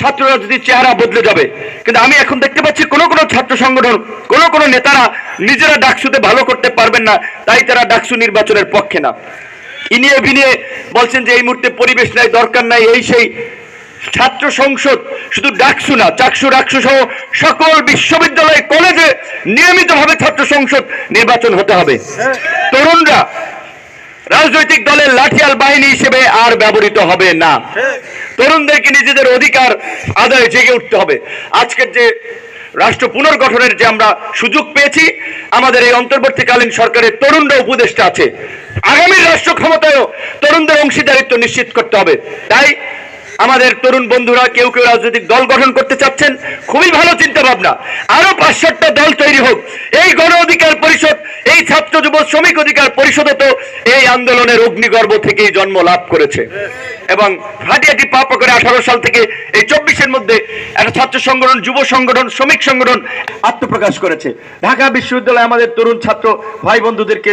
ছাত্র রাজনীতির চেহারা বদলে যাবে। কিন্তু আমি এখন দেখতে পাচ্ছি কোনো কোনো ছাত্র সংগঠন, কোনো কোনো নেতারা নিজেরা ডাকসুতে ভালো করতে পারবেন না, তাই তারা ডাকসু নির্বাচনের পক্ষে না। ইনিয়ে বিনিয়ে বলছেন যে এই মুহূর্তে পরিবেশ নাই, দরকার নাই, এই সেই ছাত্র সংসদ শুধু ডাকসু না, চাকসু ডাকসু সহ সকল বিশ্ববিদ্যালয়, কলেজে নিয়মিতভাবে ছাত্র সংসদ নির্বাচন হতে হবে। তরুণরা রাজনৈতিক দলের লাঠিয়াল বাহিনী হিসেবে আর ব্যবহৃত হবে না। তরুণদেরকে নিজেদের অধিকার আদায় জেগে উঠতে হবে। আজকের যে রাষ্ট্র পুনর্গঠনের যে আমরা সুযোগ পেয়েছি, আমাদের এই অন্তর্বর্তীকালীন সরকারের তরুণরা উপদেষ্টা আছে। আগামী রাষ্ট্র ক্ষমতায়ও তরুণদের অংশীদারিত্ব নিশ্চিত করতে হবে। তাই আমাদের তরুণ বন্ধুরা, কেউ কেউ রাজনৈতিক দল গঠন করতে চাচ্ছেন, খুবই ভালো চিন্তা ভাবনা আরও পাঁচ দল তৈরি হোক। এই গণ অধিকার পরিষদ, এই ছাত্র যুব শ্রমিক অধিকার পরিষদও তো এই আন্দোলনের অগ্নিগর্ভ থেকেই জন্ম লাভ করেছে। এবং হাটিয়াটি পাপা করে আঠারো সাল থেকে এই চব্বিশের মধ্যে একটা ছাত্র সংগঠন, যুব সংগঠন, শ্রমিক সংগঠন আত্মপ্রকাশ করেছে। ঢাকা বিশ্ববিদ্যালয়ে আমাদের তরুণ ছাত্র ভাই বন্ধুদেরকে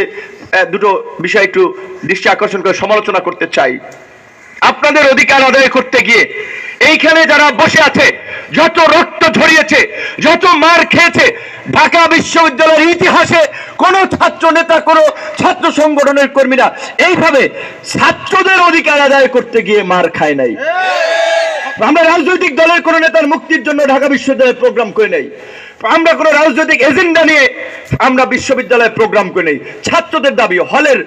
দুটো বিষয় একটু দৃষ্টি আকর্ষণ করে সমালোচনা করতে চাই। আপনাদের অধিকার আদায় করতে গিয়ে, এইখানে যারা বসে আছে, যত রক্ত ঝরিয়েছে, যত মার খেয়েছে, ঢাকা বিশ্ববিদ্যালয়ের ইতিহাসে কোনো ছাত্র নেতা, কোনো ছাত্র সংগঠনের কর্মীরা এইভাবে ছাত্রদের অধিকার আদায় করতে গিয়ে মার খায় নাই। আমরা রাজনৈতিক দলের কোনো নেতার মুক্তির জন্য ঢাকা বিশ্ববিদ্যালয়ে প্রোগ্রাম করে নেই। আমরা কোনো রাজনৈতিক এজেন্ডা নিয়ে আমরা বিশ্ববিদ্যালয়ে প্রোগ্রাম করে নেই। ছাত্রদের দাবি, হলের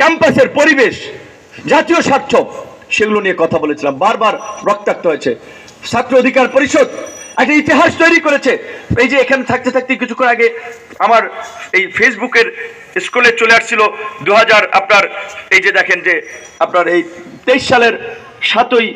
ক্যাম্পাসের পরিবেশ, জাতীয় স্বার্থ সেগুলো নিয়ে কথা বলেছিলাম। বারবার রক্তাক্ত হয়েছে। ছাত্র অধিকার পরিষদ একটা ইতিহাস তৈরি করেছে। এই যে এখানে থাকতে থাকতে কিছুক্ষণ আগে আমার এই ফেসবুকের স্কুলে চলে আসছিল দু হাজার আপনার, এই যে দেখেন যে আপনার এই তেইশ সালের সাতই